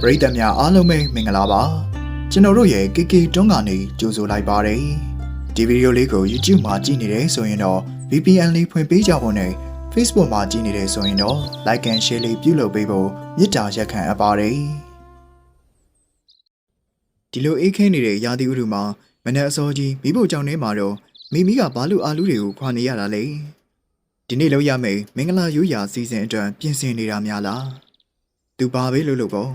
ပရိသတ်များအားလုံးပဲမင်္ဂလာပါကျွန်တော်တို့ရဲ့ KK တွန်းကနေကြိုဆိုလိုက်ပါတယ်ဒီဗီဒီယိုလေးကို YouTube မှာကြည့်နေတယ်ဆိုရင်တော့ VPN လေးဖွင့်ပေးကြဖို့နဲ့ Facebook မှာကြည့်နေတယ်ဆိုရင်တော့ Like and Share လေးပြုလုပ်ပေးဖို့မေတ္တာရက်ခံအပ်ပါတယ်ဒီလိုအေးခင်းနေတဲ့ရာသီဥတုမှာမနက်အစောကြီးမိဖို့ကြောင့်နေမှာတော့မိမိကဘာလို့အာလူတွေကိုခွာနေရတာလဲဒီနေ့လောက်ရမယ်မင်္ဂလာရိုးရာစီစဉ်အတွက်ပြင်ဆင်နေတာများလားသူပါပဲလို့လို့ပေါ့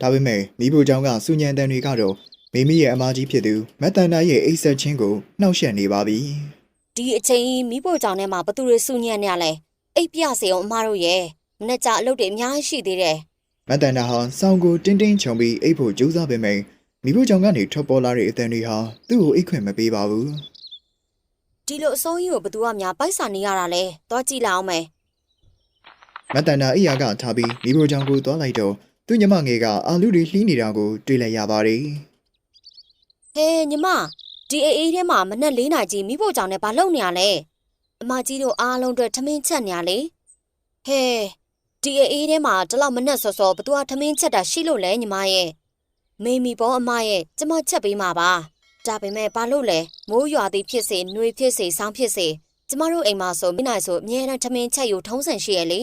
ဒါပေမဲ့မိဖို့ကြောင့်ကစူညံတန်တွေကတော့မိမိရဲ့အမကြီးဖြစ်သူမက်တန်တာရဲ့အိတ်ဆက်ချင်းကိုနှောက်ယှက်နေပါပြီဒီအချိန်မိဖို့ကြောင့်နဲ့မှဘသူတွေစူညံနေရလဲအိတ်ပြစေအောင်အမတို့ရဲ့မနေ့ကအလုပ်တွေအများကြီးရှိသေးတယ်မက်တန်တာဟာစောင်းကိုတင်းတင်းချုံပြီးအိတ်ဖို့ကြိုးစားပေမဲ့မိဖို့ကြောင့်ကနေထွက်ပေါ်လာတဲ့အတန်တွေဟာသူ့ကိုအိတ်ခွင့်မပေးပါဘူးဒီလိုအစိုးရကိုဘသူကများပိုက်ဆံနေရတာလဲသွားကြည့်လိုက်အောင်မယ်မတန်တာအိယာကထားပြီးမိဖို့ကြောင့်ကိုသွားလိုက်တော့ သူ့ညမငယ်ကအာလူတွေလှီးနေတာကို တွေ့လိုက်ရပါတယ်ဟဲညီမဒီအေးအေးထဲမှာမနေ့၄နာရီကြီးမိဖို့ကြောင့်နဲ့ဘာလုပ်နေရလဲအမကြီးတို့အားလုံးအတွက်ထမင်းချက်နေရလေဟဲဒီအေးအေးထဲမှာဒီလောက်မနေ့စောစောဘသူကထမင်းချက်တာရှိလို့လဲညီမရဲ့မေမီဘောအမရဲ့ကျမချက်ပေးမှာပါဒါပေမဲ့ဘာလို့လဲမိုးရွာသည်ဖြစ်စေနှွေဖြစ်စေဆောင်းဖြစ်စေကျမတို့အိမ်မှာဆိုမိနိုင်ဆိုအမြဲတမ်းထမင်းချက်ယူထုံးစံရှိရလေ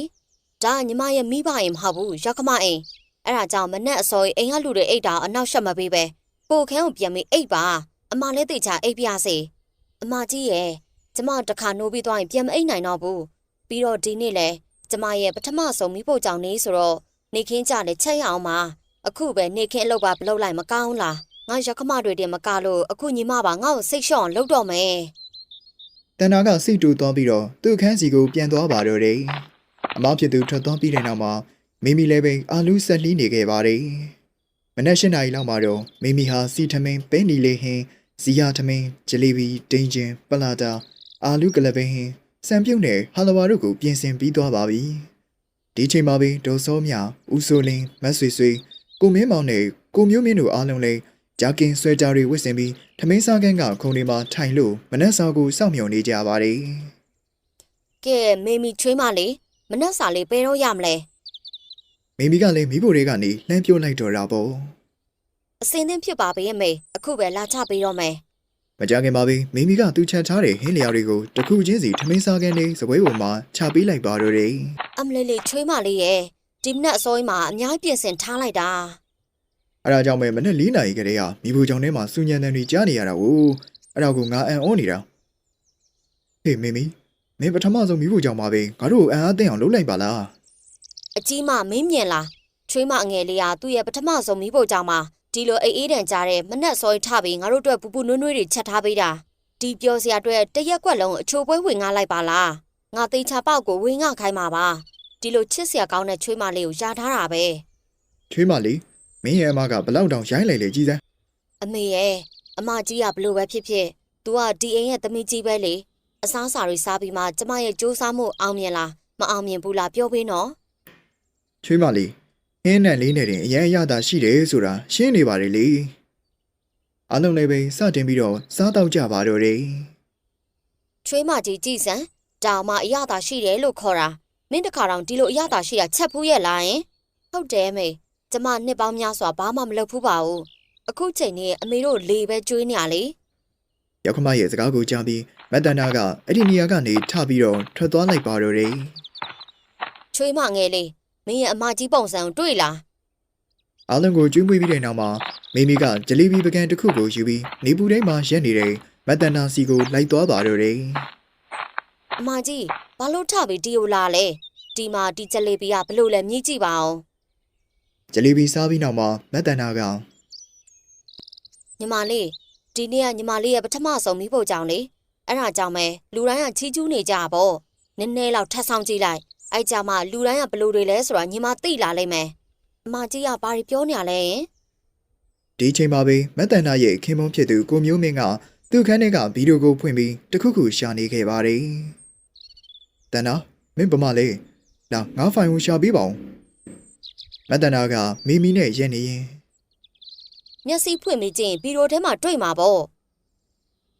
ဒါကညီမရဲ့မိဘအိမ်မဟုတ်ဘူးရောက်ခမအိမ် အဲ့ဒါကြောင့်မနဲ့အစော်အိမ်ကလူတွေအိတ်တာအနောက်ရှက်မပေးပဲပိုခန်းကိုပြန်ပြီးအိတ်ပါအမလည်းသိချအိတ်ပြစေအမကြီးရဲ့ကျမတခါနိုးပြီးသွားရင်ပြန်မအိတ်နိုင်တော့ဘူးပြီးတော့ဒီနေ့လဲကျမရဲ့ပထမဆုံးမိဖို့ကြောင့်နေဆိုတော့နေခင်းကြလေချက်ရအောင်ပါအခုပဲနေခင်းအလုပ်ပါဘလုပ်လိုက်မကောင်းလားငါရောက်ခမတွေတင်မကလို့အခုညီမပါငါ့ကိုစိတ်လျှော့အောင်လုပ်တော့မယ်တန်နာကစိတ်တူသွားပြီးတော့သူ့အခန်းစီကိုပြန်သွားပါတော့တယ်အမဖြစ်သူထွက်သွားပြီးတဲ့နောက်မှာ မိမိလည်းပဲအာလူဆက်လှီးနေခဲ့ပါတယ်မနက်၈နာရီလောက်မှာတော့မိမိဟာစီထမင်းပဲနီလေးဟင်းဇီယာထမင်းဂျလီဘီဒိန်ဂျင်ပလာတာအာလူကလပင်းဟင်းစံပြုတ်နဲ့ဟာလဝါတို့ကိုပြင်ဆင်ပြီးသွားပါပြီဒီချိန်မှာပဲဒေါ်စောမြဦးစိုးလင်းမတ်ဆွေဆွေကိုမင်းမောင်နဲ့ကိုမျိုးမင်းတို့အားလုံးလည်းဂျာကင်ဆွဲကြတွေဝစ်စင်ပြီးထမင်းစားကန်းကခုံတွေမှာထိုင်လို့မနက်စာကိုစောင့်မျှော်နေကြပါတယ်ကဲမေမီချွေးမလေးမနှက်စာလေးပဲတော့ရမလဲ မိမိကလည်းမိဖို့တွေကနေလှမ်းပြိုးလိုက်တော့တာပေါ့အစင်းသင်းဖြစ်ပါပဲရဲ့မေအခုပဲလာချပေးတော့မယ်မကြခင်ပါပဲမိမိကသူ့ချက်ထားတဲ့ဟင်းလျာတွေကိုတစ်ခုချင်းစီထမင်းစားကန်းလေးစပွဲပေါ်မှာချပေးလိုက်ပါတော့တယ်အမလေးလေးချွေးမလေးရဲ့ဒီမနက်အစောကြီးမှာအများကြီးပြင်ဆင်ထားလိုက်တာအဲဒါကြောင့်ပဲမနေ့၄နာရီကလေးကမိဖို့ကြောင့်ထဲမှာစူညံတန်တွေကြားနေရတာကိုအဲ့ဒါကိုငါအံ့ဩနေတာဟေးမိမိမင်းပထမဆုံးမိဖို့ကြောင့်ပါပဲငါတို့ကိုအံ့အားသင့်အောင်လုပ်လိုက်ပါလား အကြီးမမင်းမြင်လားချွေးမအငယ်လေးကသူ့ရဲ့ပထမဆုံးမိဖို့ကြောင့်မှာဒီလိုအေးအေးတန်ကြားတဲ့မနက်စောကြီးထပြီးငါတို့အတွက်ပူပူနွေးနွေးတွေချက်ထားပေးတာဒီပျော်စရာအတွက်တရက်ကွက်လုံးအချိုပွဲဝင်ငါလိုက်ပါလားငါသိချာပေါက်ကိုဝင်ငါခိုင်းမှာပါဒီလိုချစ်စရာကောင်းတဲ့ချွေးမလေးကိုယာထားတာပဲချွေးမလေးမင်းရဲ့အမကဘလောက်တောင်ရိုင်းလိုက်လေကြီးစမ်းအမေရဲ့အမကြီးကဘလို့ပဲဖြစ်ဖြစ် तू ကဒီအိမ်ရဲ့သမီးကြီးပဲလေအစားအစာတွေစားပြီးမှကျမရဲ့စူးစမ်းမှုအောင်မြင်လားမအောင်မြင်ဘူးလားပြောပေးနော် ချွေးမလေးဟင်းနဲ့လေးနဲ့တင်အရင်အရသာရှိတယ်ဆိုတာရှင်းနေပါတယ်လေအားလုံးလည်းပဲစတင်ပြီးတော့စားတော့ကြပါတော့တယ်ချွေးမကြီးကြည်စံဒါမှအရသာရှိတယ်လို့ခေါ်တာမင်းတခါတော့ဒီလိုအရသာရှိတာချက်ဖူးရဲ့လားယင်ဟုတ်တယ်မေကျမနှစ်ပေါင်းများစွာဘာမှမလုပ်ဖူးပါဘူးအခုချိန်นี้အမေတို့လေပဲကျွေးနေရလေရောက်ခမရဲ့စကားကိုကြားပြီးမက်တန်နာကအဲ့ဒီနေရာကနေထပြီးတော့ထွက်သွားလိုက်ပါတော့တယ်ချွေးမငယ်လေး မင်းရဲ့အမကြီးပုံစံကိုတွေ့လားအားလုံးကိုကျွေးမွေးပြီးတဲ့နောက်မှာမိမိကဂျလီဘီပကံတစ်ခုကိုယူပြီးနေပူတိုင်းမှာရက်နေတဲ့မက်တန်နာစီကိုလိုက်သွားပါတော့တယ်အမကြီးဘာလို့ထပြီးဒီကိုလာလဲဒီမှာဒီဂျလေဘီကဘလို့လဲမြည်ကြည့်ပါအောင်ဂျလီဘီစားပြီးနောက်မှာမက်တန်နာကညီမလေးဒီနေ့ကညီမလေးရဲ့ပထမဆုံးမိဖို့ကြောင့်လေအဲ့ဒါကြောင့်ပဲလူတိုင်းကချီးကျူးနေကြပါနည်းနည်းလောက်ထပ်ဆောင်ကြည့်လိုက် အဲ့ကြမှာလူတိုင်းကဘလို့တွေလဲဆိုတာညီမသိလာလိမ့်မယ်အမကြီးကဘာတွေပြောနေရလဲယင်ဒီချိန်မှာပဲမက်တန်နာရဲ့ခင်မုန်းဖြစ်သူကိုမျိုးမင်းကသူ့ခန်းထဲကဗီဒီယိုကိုဖွင့်ပြီးတစ်ခုခုရှာနေခဲ့ပါတယ်တန်နာမင်းဗမာလေးလာငါဖိုင်ကိုရှာပေးပါဦးမက်တန်နာကမိမိနဲ့ရက်နေရင်မျက်စိဖွင့်ပြီးကြည့်ရင်ဘီရိုထဲမှာတွေ့မှာပေါ့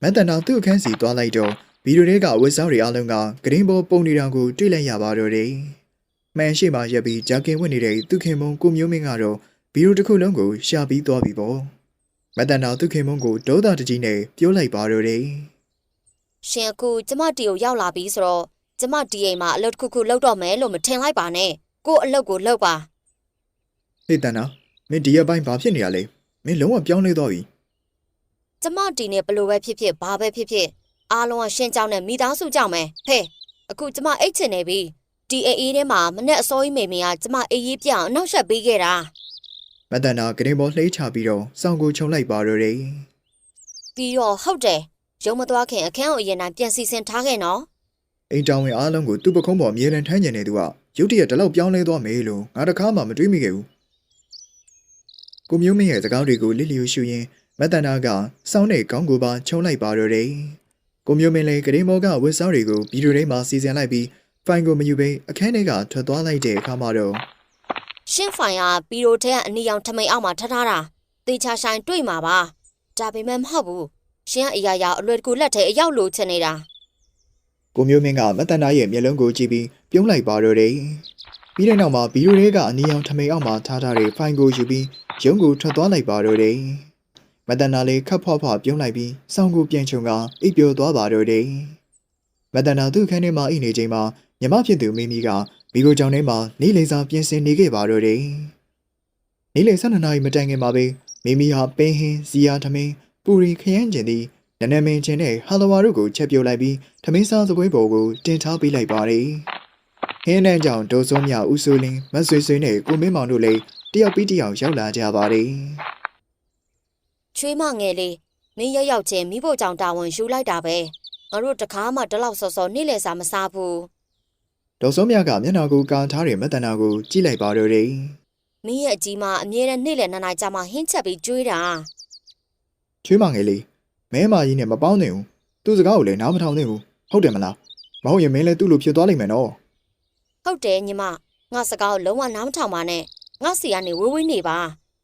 မက်တန်နာသူ့အခန်းစီသွားလိုက်တော့ ဗီဒီယိုတွေကဝက်စားတွေအားလုံးကဂရင်းဘောပုံနေတာကိုတွေ့လိုက်ရပါတော့တယ်။မှန်ရှိမှရက်ပြီးဂျာကင်ဝတ်နေတဲ့သူခင်မုံကိုမျိုးမင်းကတော့ဘီရိုတစ်ခုလုံးကိုရှာပြီးသွားပြီပေါ့မတန်နာသူခင်မုံကိုဒေါသတကြီးနဲ့ပြောလိုက်ပါတော့တယ်ရှင်အခုကျမတီကိုရောက်လာပြီဆိုတော့ကျမတီအိမ်မှာအလုပ်တစ်ခုခုလုပ်တော့မယ်လို့မထင်လိုက်ပါနဲ့ကို့အလုပ်ကိုလုပ်ပါဟေ့တန်နာမင်းဒီရက်ပိုင်းဘာဖြစ်နေရလဲမင်းလုံးဝပြောင်းလဲသွားပြီကျမတီနဲ့ဘလို့ပဲဖြစ်ဖြစ်ဘာပဲဖြစ်ဖြစ် အားလုံးကရှင်းကြောင်းနဲ့မိသားစုကြောင့်ပဲဟဲ့အခုကျမအိတ်ချင်နေပြီဒီအေးအေးထဲမှာမနဲ့အစိုးရမေမေကကျမအေးရေးပြအောင်အနောက်ဆက်ပေးခဲ့တာမတန်နာဂရင်ဘောလှိချပြီးတော့စောင်းကိုခြုံလိုက်ပါတော့တယ်ပြီးတော့ဟုတ်တယ်ရုံမသွားခင်အခန်းကိုအရင်တိုင်းပြန်စီစဉ်ထားခဲ့နော်အိမ်တောင်ဝင်အားလုံးကိုသူ့ပခုံးပေါ်အမြဲတမ်းထမ်းကျင်နေသူကရုတ်တရက်ဒီလောက်ပြောင်းလဲသွားမေးလို့ငါတခါမှမတွေးမိခဲ့ဘူးကိုမျိုးမင်းရဲ့စကားတွေကိုလစ်လျူရှူရင်းမတန်နာကစောင်းတဲ့ခေါင်းကိုပါခြုံလိုက်ပါတော့တယ် ကိုမျိုးမင်းလည်းဂရင်ဘောကဝတ်စားတွေကိုဗီဒီယိုထဲမှာစီစဉ်လိုက်ပြီးဖိုင်ကိုမယူဘဲအခန်းထဲကထွက်သွားလိုက်တဲ့အခါမှာတော့ရှင်းဖိုင်ကဘီရိုထဲကအနီရောင်ထမိန်အောက်မှာထထားတာတေချာဆိုင်တွေ့မှာပါဒါပေမဲ့မဟုတ်ဘူးရှင်ကအရာရာအလွယ်တကူလက်ထဲအရောက်လို့ချင်နေတာကိုမျိုးမင်းကမတန်နာရဲ့မျက်လုံးကိုကြည့်ပြီးပြုံးလိုက်ပါတော့တယ်ပြီးတဲ့နောက်မှာဗီဒီယိုထဲကအနီရောင်ထမိန်အောက်မှာထားထားတဲ့ဖိုင်ကိုယူပြီးရုံးကိုထွက်သွားလိုက်ပါတော့တယ် မတန်နာလေးခပ်ဖွားဖွားပြုံးလိုက်ပြီးစောင်းကိုပြန်ချုံကအိပ်ပျော်သွားပါတော့တယ်မတန်နာသူ့ခန်းထဲမှာအိနေချိန်မှာမြမဖြစ်သူမိမိကမိကိုကြောင့်ထဲမှာနေလေစာပြင်ဆင်နေခဲ့ပါတော့တယ်နေလေ12နာရီမတိုင်ခင်မှာပဲမိမိဟာပင်းဟင်းဇီယာထမင်းပူရီခရမ်းကျင်သည်နနမင်းချင်းနဲ့ဟာလဝါတို့ကိုချက်ပြုတ်လိုက်ပြီးထမင်းစားစပွဲပေါ်ကိုတင်ထားပေးလိုက်ပါတယ်ဟင်းနှန်းကြောင့်ဒိုစုံမြဦးစိုးလင်းမဆွေဆွေနဲ့ကိုမင်းမောင်တို့လည်းတယောက်ပြီးတယောက်ရောက်လာကြပါတယ် ချွေးမငယ်လေးမင်းရောက်ရောက်ချင်းမိဖို့ကြောင့်တာဝန်ယူလိုက်တာပဲငါတို့တကားမှတလောက်စောစောနေ့လည်စာမစားဘူးဒေါ်စုံမြကမျက်နှာကိုကာထားတဲ့မတနာကိုကြည့်လိုက်ပါတော့တယ်မင်းရဲ့အကြီးမအမြဲတမ်းနေ့လည်နှစ်နာရီကြာမှဟင်းချက်ပြီးကျွေးတာချွေးမငယ်လေးမဲမကြီးနဲ့မပေါင်းသင့်ဘူးသူ့စကားကိုလည်းနားမထောင်သင့်ဘူးဟုတ်တယ်မလားမဟုတ်ရင်မင်းလည်းသူ့လိုဖြစ်သွားလိမ့်မယ်နော်ဟုတ်တယ်ညီမငါစကားကိုလုံးဝနားမထောင်ပါနဲ့ငါစီကနေဝေးဝေးနေပါ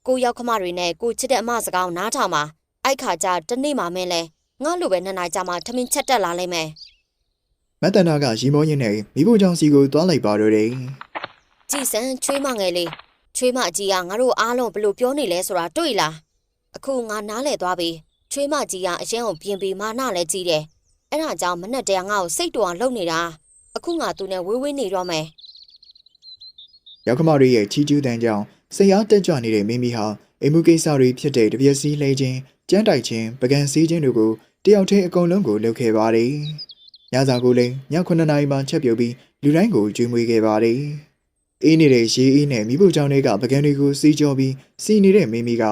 ကိုရောက်ခမတွေနဲ့ကိုချစ်တဲ့အမစကားကိုနားထောင်ပါအိုက်ခါကျတနေ့မှမင်းလဲငါလိုပဲနှစ်နာရီကြာမှထမင်းချက်တက်လာလိမ့်မယ်မတနာကရီမောရင်းနဲ့မိဖို့ကြောင့်စီကိုသွားလိုက်ပါတော့တယ်ကြည်စံချွေးမငယ်လေးချွေးမအကြီးကငါတို့အားလုံးဘယ်လိုပြောနေလဲဆိုတာတွေ့လားအခုငါနားလဲသွားပြီချွေးမကြီးကအရင်ကိုပြင်ပြီးမာနလဲကြီးတယ်အဲ့ဒါကြောင့်မနဲ့တည်းငါ့ကိုစိတ်တူအောင်လုပ်နေတာအခုငါသူနဲ့ဝေးဝေးနေတော့မယ်ရောက်ခမတွေရဲ့ချီကျူးတန်းကြောင့် စိတ်အားတက်ကြွနေတဲ့မိမိဟာအိမ်မှုကိစ္စတွေဖြစ်တဲ့တပြက်စီးလဲခြင်းကြမ်းတိုက်ခြင်းပကံစည်းခြင်းတို့ကိုတယောက်တည်းအကုန်လုံးကိုလုပ်ခဲ့ပါတယ်ညစာကိုလည်းည9နာရီမှချက်ပြုတ်ပြီးလူတိုင်းကိုကျွေးမွေးခဲ့ပါတယ်အေးနေတဲ့ရေအေးနဲ့မိဖို့ကြောင့်တွေကပကံတွေကိုစီးကြောပြီးစီနေတဲ့မိမိက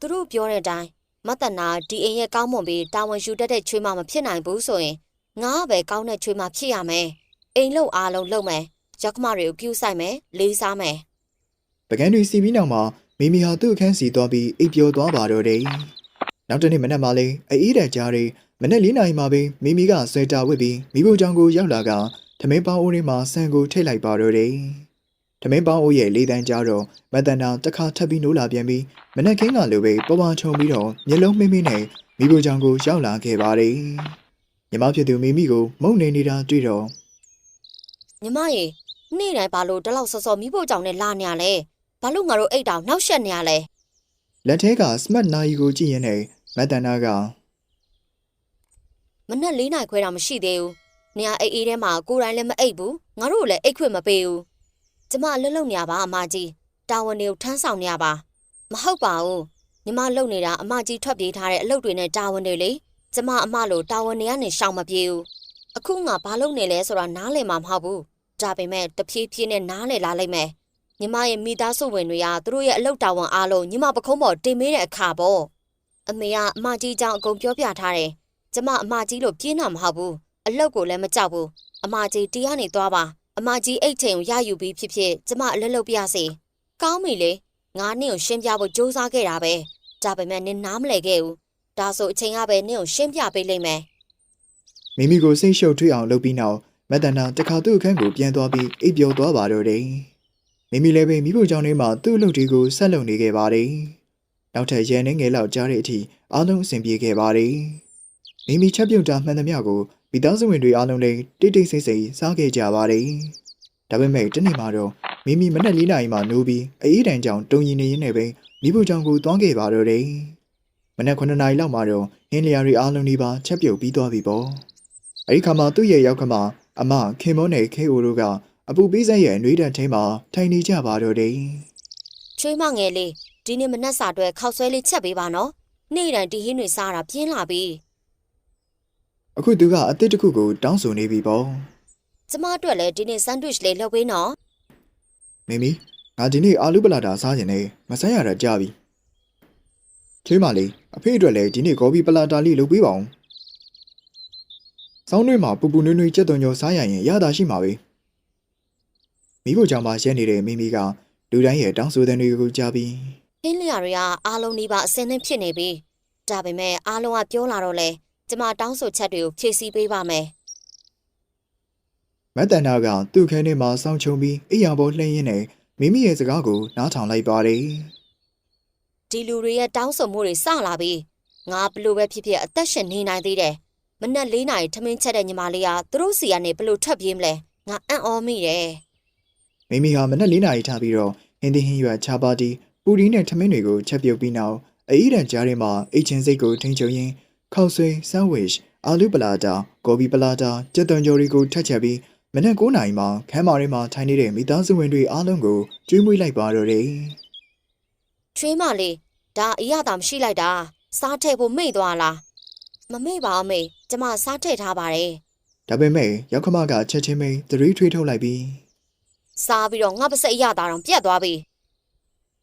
သူတို့ပြောတဲ့အတိုင်းမတနာဒီအိမ်ရဲ့ကောင်းမွန်ပြီးတာဝန်ယူတတ်တဲ့ချွေးမမဖြစ်နိုင်ဘူးဆိုရင်ငါကပဲကောင်းတဲ့ချွေးမဖြစ်ရမယ်အိမ်လုံးအားလုံးလုပ်မယ်ရောက်ခမတွေကိုပြူဆိုင်မယ်လေးစားမယ် ပကံတွေစီပြီးနောက်မှာမိမိဟာသူ့အခန်းစီသွားပြီးအိပ်ပျော်သွားပါတော့တယ်နောက်တစ်နေ့မနက်မှလည်းအေးတဲ့ကြားတွေမနက်၄နာရီမှပဲမိမိကဆွဲတာဝစ်ပြီးမိဖို့ကြောင့်ကိုရောက်လာကထမင်းပေါင်းအိုးထဲမှာဆန်ကိုထိတ်လိုက်ပါတော့တယ်ထမင်းပေါင်းအိုးရဲ့လေးတန်းကြားတော့မတန်တာတစ်ခါထပ်ပြီးနိုးလာပြန်ပြီးမနက်ခင်းကလိုပဲပေါ်ပါချုံပြီးတော့မျက်လုံးမိမ့်မိနဲ့မိဖို့ကြောင့်ကိုရောက်လာခဲ့ပါတယ်ညီမဖြစ်သူမိမိကိုမုန်းနေနေတာတွေ့တော့ညီမရေနေ့တိုင်းဘာလို့တလောက်စောစောမိဖို့ကြောင့်နဲ့လာနေရလဲ ဘာလို့ငါတို့အိတ်တောင်နှောက်ရှက်နေရလဲလက်ထဲကစမတ်နာရီကိုကြည့်ရင်းနဲ့မတန်တာကမနဲ့၄နိုင်ခွဲတောင်မရှိသေးဘူးနေရအိတ်အေးထဲမှာကိုယ်တိုင်လည်းမအိတ်ဘူးငါတို့လည်းအိတ်ခွင့်မပေးဘူးကျမအလွတ်လုံနေရပါအမကြီးတာဝန်တွေကိုထမ်းဆောင်နေရပါမဟုတ်ပါဘူးညီမလုံနေတာအမကြီးထွက်ပြေးထားတဲ့အလုပ်တွေနဲ့တာဝန်တွေလေကျမအမလိုတာဝန်တွေကနေရှောင်မပြေဘူးအခုငါဘာလုပ်နေလဲဆိုတာနားလည်မှာမဟုတ်ဘူးဒါပေမဲ့တဖြည်းဖြည်းနဲ့နားလည်လာလိမ့်မယ် ညီမရဲ့မိသားစုဝင်တွေကသူတို့ရဲ့အလုပ်တာဝန်အားလုံးညီမပခုံးပေါ်တင်မေးတဲ့အခါပေါ့အမေကအမကြီးကြောင့်အကုန်ပြောပြထားတယ်ကျမအမကြီးလို့ပြင်းတာမဟုတ်ဘူးအလုပ်ကိုလည်းမကြောက်ဘူးအမကြီးတရားနေသွားပါအမကြီးအိတ်ချိန်ကိုရယူပြီးဖြစ်ဖြစ်ကျမအလုပ်လုပ်ပြစေကောင်းပြီလေငါနင့်ကိုရှင်းပြဖို့စူးစမ်းခဲ့တာပဲဒါပေမဲ့နင်နားမလည်ခဲ့ဘူးဒါဆိုအချိန်ကပဲနင့်ကိုရှင်းပြပေးလိမ့်မယ်မိမိကိုစိတ်ရှုပ်ထွေးအောင်လုပ်ပြီးနောက်မတန်တာတခါသူ့အခန်းကိုပြန်သွားပြီးအိပ်ပျော်သွားပါတော့တယ် မိမိလည်းပဲမိဖို့ကြောင့်ထဲမှာသူ့အလုပ်တွေကိုဆက်လုပ်နေခဲ့ပါတယ်နောက်ထပ်ရန်နေငယ်လောက်ကြားတဲ့အထိအားလုံးအဆင်ပြေခဲ့ပါတယ်မိမိချက်ပြုတ်တာမှန်သမျှကိုမိသားစုဝင်တွေအားလုံးလည်းတိတ်တိတ်ဆိတ်ဆိတ်စားခဲ့ကြပါတယ်ဒါပေမဲ့တနေ့မှတော့မိမိမနက်၄နာရီမှနိုးပြီးအေးတန်ကြောင်တုံရင်နေရင်းနဲ့ပဲမိဖို့ကြောင့်ကိုသွားခဲ့ပါတော့တယ်မနက်9နာရီလောက်မှတော့ဟင်းလျာတွေအားလုံးဒီပါချက်ပြုတ်ပြီးသွားပြီပေါ့အဲဒီခါမှာသူ့ရဲ့ရောက်ခမအမခင်မောနဲ့ခေအိုတို့က အပူပေးဆက်ရဲ့အနှွေးတန်ထဲမှာထိုင်နေကြပါတော့တယ်ချွေးမငယ်လေးဒီနေ့မနက်စာအတွက်ခောက်ဆွဲလေးချက်ပေးပါနော်နေ့တိုင်းဒီဟင်းတွေစားတာပြင်းလာပြီအခုသူကအစ်စ်တစ်ခုကိုတောင်းဆိုနေပြီပေါ့ကျမအတွက်လည်းဒီနေ့ဆန်ဒွစ်လေးလုပ်ပေးနော်မိမိငါဒီနေ့အာလူပလာတာစားရင်လည်းမဆိုင်ရတာကြပြီချွေးမလေးအဖေအတွက်လည်းဒီနေ့ကော်ဖီပလာတာလေးလုပ်ပေးပါဦးဆောင်းတွေမှာပူပူနွေ့နွေ့ကြက်သွန်ကြောစားရရင်ရတာရှိမှာပဲ မိဖို့ကြောင့်မှရဲနေတဲ့မိမိကလူတိုင်းရဲ့တောင်းဆိုတဲ့တွေကိုကြားပြီးဟင်းလျာတွေကအားလုံးဒီပါအစင်းသင်းဖြစ်နေပြီဒါပေမဲ့အားလုံးကပြောလာတော့လဲကျမတောင်းဆိုချက်တွေကိုဖြည့်ဆည်းပေးပါမယ်မတ်တန်နာကသူ့ခန်းထဲမှာစောင့်ချုံပြီးအိယာပေါ်လှည့်ရင်းနဲ့မိမိရဲ့စကားကိုနားထောင်လိုက်ပါတယ်ဒီလူတွေရဲ့တောင်းဆိုမှုတွေစလာပြီငါဘလို့ပဲဖြစ်ဖြစ်အသက်ရှင်နေနိုင်သေးတယ်မနက်၄နာရီထမင်းချက်တဲ့ညီမလေးကသူတို့စီကနေဘလို့ထွက်ပြေးမလဲငါအံ့ဩမိတယ် မိမိဟာမနက်၄နာရီထားပြီးတော့ဟင်းသီးဟင်းရွက်ချာပါတီပူရီနဲ့ထမင်းတွေကိုချက်ပြုတ်ပြီးနောက်အီးတန်ကြားထဲမှာအိတ်ချင်းစိတ်ကိုထိန်းချုပ်ရင်းခောက်ဆွဲဆန်ဝစ်အာလူပလာတာဂိုဘီပလာတာကြက်သွန်ကြော်တွေကိုထက်ချက်ပြီးမနက်9နာရီမှာခန်းမာထဲမှာထိုင်နေတဲ့မိသားစုဝင်တွေအားလုံးကိုကျွေးမွေးလိုက်ပါတော့တယ်ချွေးမလေးဒါအရသာမရှိလိုက်တာစားထည့်ဖို့မိတ်သွားလားမမိတ်ပါဘူးမေကျမစားထည့်ထားပါတယ်ဒါပေမဲ့ရောက်ခမကချက်ချင်းမိန်သတိထွေးထုတ်လိုက်ပြီး စားပြီးတော့ငါပါစက်အရသာတော့ပြတ်သွားပြီ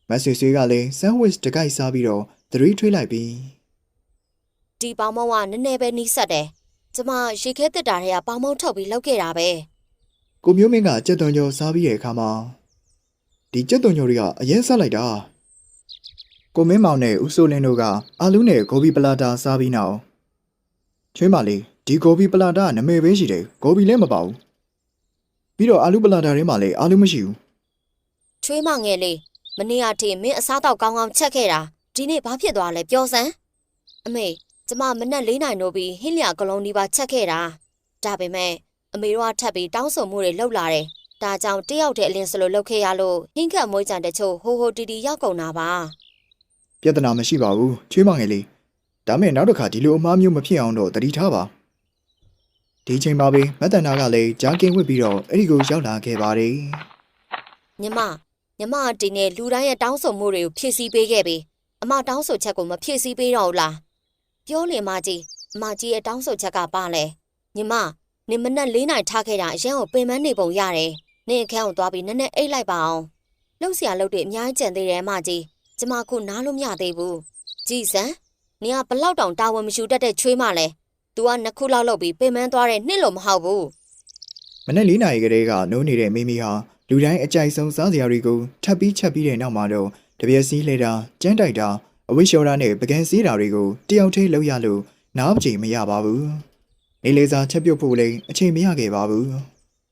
မဆွေဆွေကလည်းဆန်ဝစ်တကိုက်စားပြီးတော့သတိထွေးလိုက်ပြီးဒီပေါင်မောင်းကနည်းနည်းပဲနီးစက်တယ်ကျမရေခဲတက်တာတွေကပေါင်မောင်းထုတ်ပြီးလောက်ခဲ့တာပဲကိုမျိုးမင်းကကြက်သွန်ကြော်စားပြီးတဲ့အခါမှာဒီကြက်သွန်ကြော်တွေကအရင်ဆက်လိုက်တာကိုမင်းမောင်နဲ့ဦးစိုးလင်းတို့ကအာလူးနဲ့ဂိုဘီပလာတာစားပြီးနောက်ချွေးမလေးဒီဂိုဘီပလာတာကနမဲပဲရှိတယ်ဂိုဘီလည်းမပါဘူး ပြီးတော့အာလူးပလာတာထဲမှာလည်းအာလူးမရှိဘူးချွေးမငယ်လေးမနေ့ကထိမင်းအစားတော့ကောင်းကောင်းချက်ခဲ့တာဒီနေ့ဘာဖြစ်သွားလဲပြောစမ်းအမေကျမမနက်၄နိုင်လို့ပြီးဟင်းလျာကလုံးဒီပါချက်ခဲ့တာဒါပေမဲ့အမေတို့ကထပ်ပြီးတောင်းဆိုမှုတွေလုပ်လာတယ်ဒါကြောင့်တယောက်တည်းအလင်းစလို့လုပ်ခဲ့ရလို့ဟင်းခတ်မွေးကြံတချို့ဟိုဟိုတီတီရောက်ကုန်တာပါပြဿနာမရှိပါဘူးချွေးမငယ်လေးဒါမဲ့နောက်တစ်ခါဒီလိုအမားမျိုးမဖြစ်အောင်တော့တတိထားပါ ဒီချိန်မှာပဲမတ်တန်နာကလည်းဂျာကင်ဝစ်ပြီးတော့အဲ့ဒီကိုရောက်လာခဲ့ပါတယ် ညီမညီမကဒီနေ့လူတိုင်းရဲ့တောင်းဆိုမှုတွေကိုဖြည့်ဆည်းပေးခဲ့ပြီအမတောင်းဆိုချက်ကိုမဖြည့်ဆည်းပေးတော့ဘူးလားပြောလေမကြီးအမကြီးရဲ့တောင်းဆိုချက်ကပါလဲညီမနေမနက်၄နိုင်ထားခဲ့တာအရင်ကပင်မနေပုံရတယ်နေအခန်းကိုသွားပြီးနည်းနည်းအိတ်လိုက်ပါအောင်လှုပ်เสียလှုပ်တွေအများကြီးကြံသေးတယ်အမကြီးကျမခုနားလို့မရသေးဘူးကြည်စံနေကဘလောက်တောင်တာဝန်မရှိတတ်တဲ့ချွေးမလဲ तू ကနှစ်ခုလောက်လုပ်ပြီးပင်မသွားတဲ့နှစ်လို့မဟုတ်ဘူးမနေ့၄နာရီကလေးကနိုးနေတဲ့မိမိဟာလူတိုင်းအကြိုက်ဆုံးစားစရာတွေကိုထပ်ပြီးချက်ပြီးတဲ့နောက်မှာတော့တပြက်စီးလဲတာကျန်းတိုက်တာအဝိရှော်ရာနဲ့ပကံစည်းတာတွေကိုတယောက်တည်းလုပ်ရလို့နားပချိန်မရပါဘူးနေလေစာချက်ပြုတ်ဖို့လည်းအချိန်မရခဲ့ပါဘူး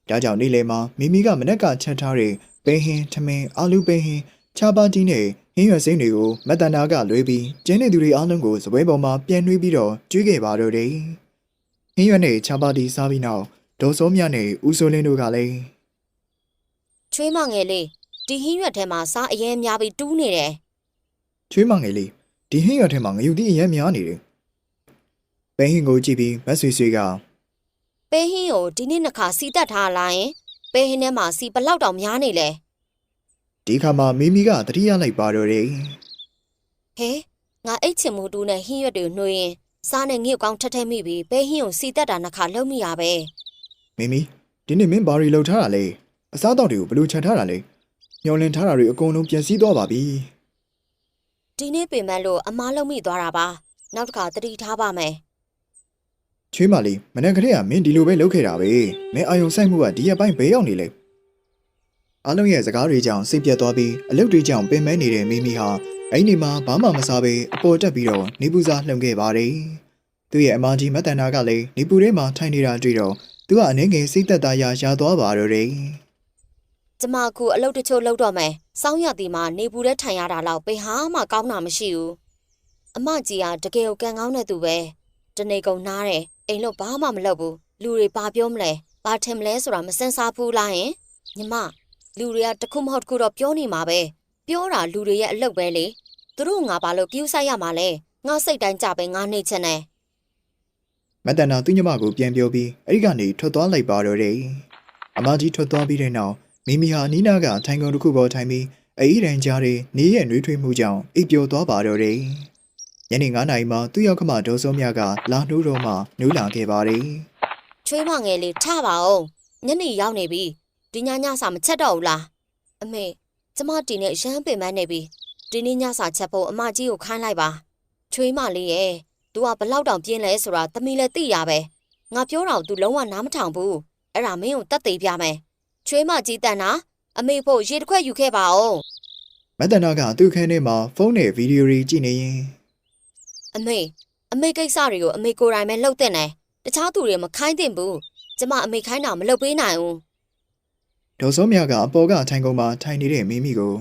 ဒါကြောင့်နေလေမှာမိမိကမနက်ကချက်ထားတဲ့ပင်းဟင်းထမင်းအာလူပင်းဟင်းချာပါတီနဲ့ ဟင်းရွက်စိမ်းတွေကိုမတန်နာကလွေးပြီးကျင်းနေသူတွေအားလုံးကိုစပွဲပေါ်မှာပြန်နှွေးပြီးတော့ကျွေးခဲ့ပါတော့တယ်ဟင်းရွက်နဲ့ချာပါတီစားပြီးနောက်ဒေါ်စောမြနဲ့ဦးစိုးလင်းတို့ကလည်းချွေးမငယ်လေးဒီဟင်းရွက်ထဲမှာစားအရင်များပြီးတူးနေတယ်ချွေးမငယ်လေးဒီဟင်းရွက်ထဲမှာငရုတ်တိအရင်များနေတယ်။ဘဲဟင်းကိုကြည့်ပြီးမတ်ဆွေဆွေကပဲဟင်းကိုဒီနေ့နှစ်ခါစီတက်ထားလိုက်ရင်ပဲဟင်းထဲမှာစီဘလောက်တောင်များနေလဲ ဒီခါမှမိမိကတတိယလိုက်ပါတော့တယ်ဟဲငါအိတ်ချင်မှုတူးနဲ့ဟင်းရွက်တွေနှွှေးရင်စားနဲ့ငှက်ကောင်းထက်ထက်မိပြီးပဲဟင်းကိုစီတက်တာနှစ်ခါလုံးမိရပဲ။မိမိဒီနေ့မင်းဘာရီလှုပ်ထားတာလဲ။အစားတောက်တွေကိုဘယ်လိုခြံထားတာလဲ။ညှော်လင်ထားတာတွေအကုန်လုံးပြန်စည်းသွားပါပြီဒီနေ့ပင်မလို့အမားလုံးမိသွားတာပါနောက်တစ်ခါတတိထားပါမယ်။ချွေးမလေးမနေ့ကတည်းကမင်းဒီလိုပဲလုပ်ခဲ့တာပဲ။မင်းအာယုံဆိုင်မှုကဒီရက်ပိုင်းဘဲရောက်နေလဲ။ အားလုံးရဲ့စကားတွေကြောင့်စိတ်ပြတ်သွားပြီးအလုပ်တွေကြောင့်ပင်မဲနေတဲ့မိမိဟာအဲ့ဒီမှာဘာမှမစားဘဲအပေါ်တက်ပြီးတော့နေပူစာလှုံခဲ့ပါတယ်။သူ့ရဲ့အမကြီးမတ်တန်နာကလည်းနေပူထဲမှာထိုင်နေတာတွေ့တော့သူကအနေငယ်စိတ်သက်သာရာရသွားပါတော့တယ်ကျမအခုအလုပ်တချို့လုပ်တော့မယ်စောင်းရသည်မှာနေပူတဲ့ထိုင်ရတာလောက်ပေဟာမှကောင်းတာမရှိဘူးအမကြီးကတကယ်ကိုကံကောင်းတဲ့သူပဲတနေကုန်နားတယ်အိမ်လို့ဘာမှမလုပ်ဘူးလူတွေဘာပြောမလဲဘာထင်မလဲဆိုတာမစင်စားဘူးလားယင်ညီမ လူတွေကတစ်ခုမဟုတ်တစ်ခုတော့ပြောနေမှာပဲပြောတာလူတွေရဲ့အလုပ်ပဲလေသူတို့ငါဘာလို့ကြူးဆိုင်ရမှာလဲငါစိတ်တိုင်းကြပဲငါနေချင်တယ်မတန်နာသူ့ညမကိုပြန်ပြောပြီးအဲ့ဒီကနေထွက်သွားလိုက်ပါတော့တယ်အမကြီးထွက်သွားပြီးတဲ့နောက်မိမိဟာနီးနာကထိုင်ကုန်တစ်ခုပေါ်ထိုင်ပြီးအေးရန်ကြားတဲ့နေရဲ့နှွေးထွေးမှုကြောင့်အိပ်ပျော်သွားပါတော့တယ်ညနေ9နာရီမှာသူ့ရောက်ခမဒေါ်စောမြကလာနှိုးတော့မှနူးလာခဲ့ပါတယ်ချွေးမငယ်လေးထပါအောင်ညနေရောက်နေပြီ ဒီညညစာမချက်တော့ဘူးလားအမေကျမတီနဲ့ရမ်းပင်ပန်းနေပြီဒီနေ့ညစာချက်ဖို့အမကြီးကိုခိုင်းလိုက်ပါချွေးမလေးရဲ့ तू ကဘလောက်တောင်ပြင်းလဲဆိုတာသမီးလည်းသိရပဲငါပြောတော့ तू လုံးဝနားမထောင်ဘူးအဲ့ဒါမင်းကိုတတ်သိပြမယ်ချွေးမကြီးတန်နာအမေဖို့ရေတစ်ခွက်ယူခဲ့ပါအောင်မတန်နာကသူ့ခန်းထဲမှာဖုန်းနဲ့ဗီဒီယိုတွေကြည့်နေရင်အမေအမေကိစ္စတွေကိုအမေကိုယ်တိုင်ပဲလှုပ်တဲ့နယ်တခြားသူတွေမခိုင်းသင့်ဘူးကျမအမေခိုင်းတာမလုပ်ပေးနိုင်ဘူး ဒေါ်စောမြကအပေါ်ကထိုင်ကုန်မှာထိုင်နေတဲ့မိမိကို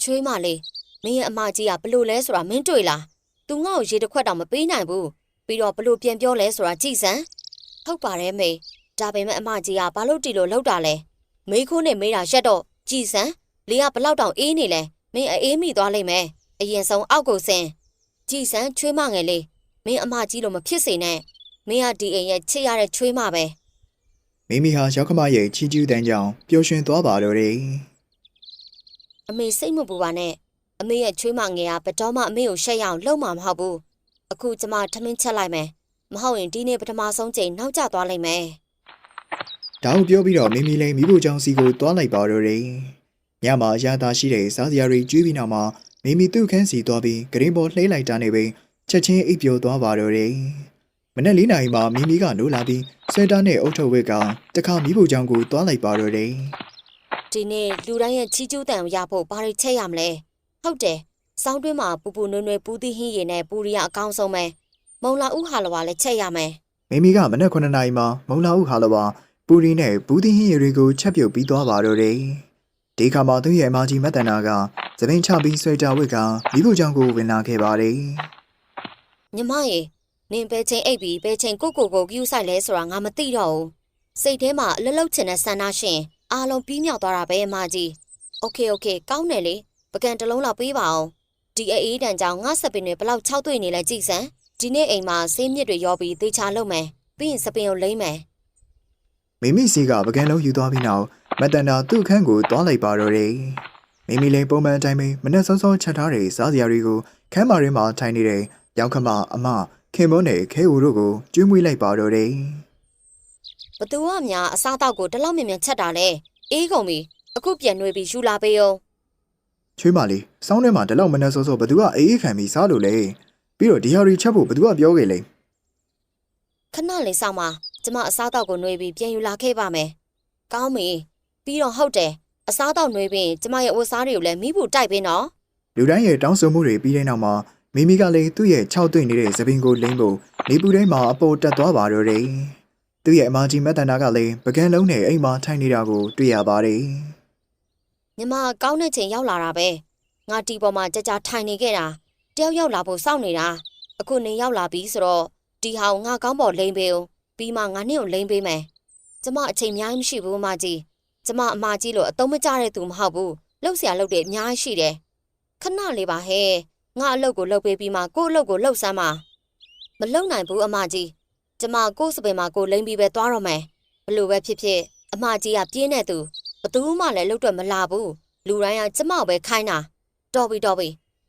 ချွေးမလေးမင်းရဲ့အမကြီးကဘလို့လဲဆိုတာမင်းတွေ့လား။ तू ငါ့ကိုရေတစ်ခွက်တောင်မပေးနိုင်ဘူး။ပြီးတော့ဘလို့ပြန်ပြောလဲဆိုတာကြည့်စမ်း။ဟုတ်ပါတယ်မေ။ဒါပေမဲ့အမကြီးကဘာလို့တီလို့လောက်တာလဲ။မေးခိုးနဲ့မေးတာရက်တော့ကြည့်စမ်း။လေးကဘလောက်တောင်အေးနေလဲ။မင်းအေးမိသွားလိမ့်မယ်။အရင်ဆုံးအောက်ကိုဆင်း။ကြည့်စမ်းချွေးမငယ်လေး။မင်းအမကြီးလို့မဖြစ်စေနဲ့။မင်းကဒီအိမ်ရဲ့ချစ်ရတဲ့ချွေးမပဲ မိမိဟာရောက်ခမရဲ့ချီကျူးတန်းကြောင်ပျော်ရွှင်သွားပါတော့တယ်။အမေစိတ်မပူပါနဲ့။အမေရဲ့ချွေးမငယ်ကဘတော်မှအမေကိုရှက်ရအောင်လှုပ်မှာမဟုတ်ဘူး။အခုကျမထမင်းချက်လိုက်မယ်။မဟုတ်ရင်ဒီနေ့ပထမဆုံးချိန်နောက်ကျသွားလိမ့်မယ်။ဒါကိုပြောပြီးတော့မိမိလည်းမိဖို့ကြောင့်စီကိုတွားလိုက်ပါတော့တယ်ညမှာအရသာရှိတဲ့စားစရာတွေကျွေးပြီးနောက်မှာမိမိသူ့ခန်းစီသွားပြီးဂရင်းပေါ်လှိမ့်လိုက်တာနဲ့ပဲချက်ချင်းအိပ်ပျော်သွားပါတော့တယ် မနေ့လေးနာရီမှာမိမိကနိုးလာပြီးဆွဲတာနဲ့အုတ်ထုတ်ဝက်ကတခါမိဖို့ကြောင့်ကိုတွားလိုက်ပါတော့တယ်ဒီနေ့လူတိုင်းရဲ့ချီကျူးတန်ကိုရဖို့ဘာတွေချက်ရမလဲဟုတ်တယ်စောင်းတွင်းမှာပူပူနွေ့နွေ့ပူသီးဟင်းရည်နဲ့ပူရီရအကောင်းဆုံးပဲမုံလာဥဟာလဝါလည်းချက်ရမယ်မိမိကမနေ့9နာရီမှာမုံလာဦးဟာလဝါပူရီနဲ့ဘူးသီးဟင်းရည်တွေကိုချက်ပြုတ်ပြီးသွားပါတော့တယ်ဒီခါမှာသူ့ရဲ့အမကြီးမတ်တနာကသပင်ချပြီးဆွဲတာဝက်ကမိဖို့ကြောင့်ကိုဝင်လာခဲ့ပါတယ်ညီမရေ နင်ဘယ်ချိန်အိပ်ပြီးဘယ်ချိန်ကိုကိုကိုကယူဆိုင်လဲဆိုတာငါမသိတော့ဘူးစိတ်ထဲမှာအလလုတ်ချင်တဲ့ဆန္ဒရှင်အားလုံးပြီးမြောက်သွားတာပဲအမကြီးโอเคโอเคကောင်းတယ်လေပကံတစ်လုံးလောက်ပေးပါအောင်ဒီအေးတန်ကြောင့်ငါစပင်တွေဘလောက်ခြောက်သွေ့နေလဲကြည့်စမ်းဒီနေ့အိမ်မှာဆေးမြစ်တွေရောပြီးသေချာလုပ်မယ်ပြီးရင်စပင်ကိုလိမ့်မယ် မိမိစီကပကံလုံးယူသွားပြီးနောက်မတန်တာသူ့ခန်းကိုတွားလိုက်ပါတော့တယ်။မိမိလည်းပုံမှန်အတိုင်းပဲမနဲ့စောစောချက်ထားတဲ့စားစရာတွေကိုခန်းမာရင်းမှာထိုင်နေတဲ့ရောင်ခမအမ ခင်မွန်းနဲ့ခဲဦးတို့ကိုကျွေးမွေးလိုက်ပါတော့တယ်ဘသူကများအစားတောက်ကိုတလောက်မြင်မြန်ချက်တာလဲအေးကုန်ပြီအခုပြန်နှွေးပြီးယူလာပေးအောင်။ချွေးမလေးစောင်းထဲမှာဒီလောက်မနဲ့စောစောဘသူကအေးအေးခံပြီးစားလို့လေ။ပြီးတော့ဒီဟာရီချက်ဖို့ဘသူကပြောခဲ့လေခဏလေးစောင့်ပါကျမအစားတောက်ကိုနှွေးပြီးပြန်ယူလာခဲ့ပါမယ်ကောင်းပြီပြီးတော့ဟုတ်တယ်အစားတောက်နှွေးပြီးကျမရဲ့ဝတ်စားတွေကိုလည်းမိဖို့တိုက်ပေးနော်။လူတိုင်းရဲ့တောင်းဆိုမှုတွေပြီးတဲ့နောက်မှာ မိမိကလည်းသူ့ရဲ့၆သွင်းနေတဲ့သပင်ကိုလိမ့်ဖို့နေပူထဲမှာအပေါ်တက်သွားပါတော့တယ်။သူ့ရဲ့အမကြီးမက်တန်တာကလည်းပကံလုံးနဲ့အိမ်မှာထိုင်နေတာကိုတွေ့ရပါတယ်။ညီမကောင်းတဲ့ချိန်ရောက်လာတာပဲ။ငါတီပေါ်မှာကြကြထိုင်နေခဲ့တာ။တယောက်ယောက်လာဖို့စောင့်နေတာ။အခုနေရောက်လာပြီဆိုတော့ဒီဟောင်ငါကောင်းပေါ်လိမ့်ပေးဦး။ပြီးမှငါနှင်းကိုလိမ့်ပေးမယ်။ကျမအချိန်အများကြီးမရှိဘူးအမကြီး။ကျမအမကြီးလို့အတုံးမကျတဲ့သူမဟုတ်ဘူး။လှုပ်ရှားလှုပ်တဲ့အများကြီးရှိတယ်။ခဏလေးပါဟဲ့။ ငါအလုပ်ကိုလှုပ်ပေးပြီးမှကို့အလုပ်ကိုလှုပ်စမ်းပါမလှုပ်နိုင်ဘူးအမကြီးကျမကို့စပင်မှာကိုလိမ့်ပြီးပဲသွားတော့မယ်ဘလို့ပဲဖြစ်ဖြစ်အမကြီးကပြင်းတဲ့သူဘသူမှလည်းလှုပ်တော့မလာဘူးလူတိုင်းကကျမကိုပဲခိုင်းတာတော်ပြီတော်ပြီ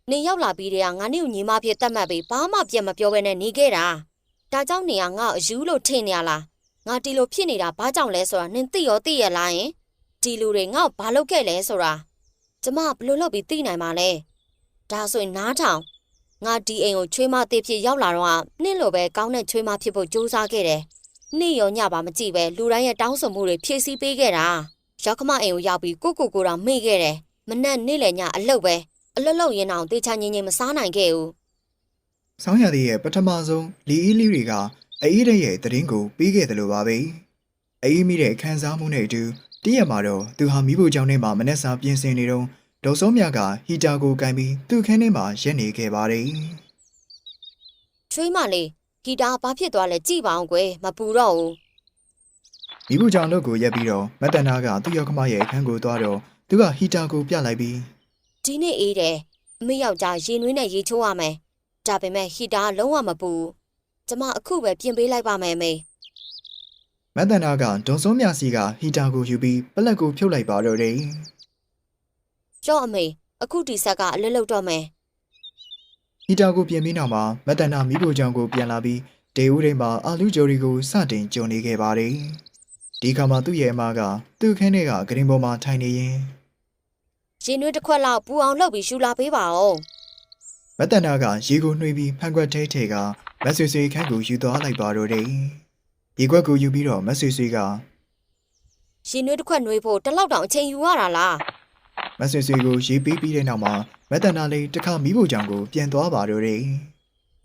နေရောက်လာပြီးတည်းကငါနဲ့ကိုညီမဖြစ်တတ်မှတ်ပြီးဘာမှပြတ်မပြောဘဲနဲ့နေခဲ့တာဒါကြောင့်နေကငါ့ကိုအယူလို့ထင်နေရလားငါဒီလိုဖြစ်နေတာဘာကြောင့်လဲဆိုတာနင်သိရောသိရလားယင်ဒီလူတွေငါ့ကိုဘာလုပ်ခဲ့လဲဆိုတာကျမဘလို့လုပ်ပြီးသိနိုင်မှာလဲ ဒါဆိုရင်နားထောင်ငါဒီအိမ်ကိုချွေးမသေးဖြစ်ရောက်လာတော့ကနင့်လိုပဲကောင်းတဲ့ချွေးမဖြစ်ဖို့ကြိုးစားခဲ့တယ်နေ့ရောညပါမကြည့်ပဲလူတိုင်းရဲ့တောင်းဆိုမှုတွေဖြည့်ဆည်းပေးခဲ့တာရောက်ခမအိမ်ကိုရောက်ပြီးကိုကိုကိုတောင်မေ့ခဲ့တယ်။မနက်နေ့လယ်ညအလုတ်ပဲအလုတ်လုတ်ရင်အောင်တေချာငင်းငင်းမစားနိုင်ခဲ့ဘူးဆောင်းရသည်ရဲ့ပထမဆုံးလီအီးလေးတွေကအေးတဲ့ရဲ့တရင်ကိုပြီးခဲ့တယ်လို့ပါပဲအေးမိတဲ့ခန်းစားမှုနဲ့အတူတည့်ရက်မှာတော့သူဟာမိဖို့ကြောင့်နဲ့မှမနဲ့စာပြင်ဆင်နေတော့ ဒေါ်စောမြကဟီတာကိုကင်ပြီးသူ့ခန်းထဲမှာရက်နေခဲ့ပါတယ်။ချွေးမလေးဂီတာဘာဖြစ်သွားလဲကြည်ပါအောင်ကွယ်မပူတော့ဘူးမိဖို့ကြောင့်လို့ကိုရက်ပြီးတော့မတ်တနာကသူ့ယောက်ျားရဲ့အခန်းကိုသွားတော့သူကဟီတာကိုပြလိုက်ပြီးဒီနေ့အေးတယ်အမေယောက်ျားရေနွေးနဲ့ရေချိုးရမယ်ဒါပေမဲ့ဟီတာကလုံးဝမပူဘူးကျမအခုပဲပြင်ပေးလိုက်ပါမယ်အမေမတ်တနာကဒေါ်စုံးမြစီကဟီတာကိုယူပြီးပလက်ကိုဖြုတ်လိုက်ပါတော့တယ် ကြော့အမေအခုဒီဆက်ကအလွတ်လွတ်တော့မယ်ဟီတာကိုပြင်ပြီးနောက်မှာမတ်တနာမိဖို့ကြောင့်ကိုပြန်လာပြီးဒေဦးရိမ်မှာအာလူဂျိုရီကိုစတင်ကြုံနေခဲ့ပါတယ်ဒီခါမှာသူ့ရဲ့အမကသူ့ခင်းထဲကဂရင်ပေါ်မှာထိုင်နေရင်ရေနွေးတစ်ခွက်လောက်ပူအောင်လုပ်ပြီးရှူလာပေးပါဦးမတ်တနာကရေကိုနှွေးပြီးဖန်ခွက်ထဲထဲကမတ်ဆွေဆွေခန်းကိုယူသွားလိုက်ပါတော့တယ်ရေခွက်ကိုယူပြီးတော့မတ်ဆွေဆွေကရေနွေးတစ်ခွက်နှွေးဖို့တစ်လောက်တောင်အချိန်ယူရတာလား မတ်ဆွေဆွေကိုရေးပေးပြီးတဲ့နောက်မှာမတ်တနာလေးတစ်ခါမိဖို့ကြောင့်ကိုပြန်သွားပါတော့တယ်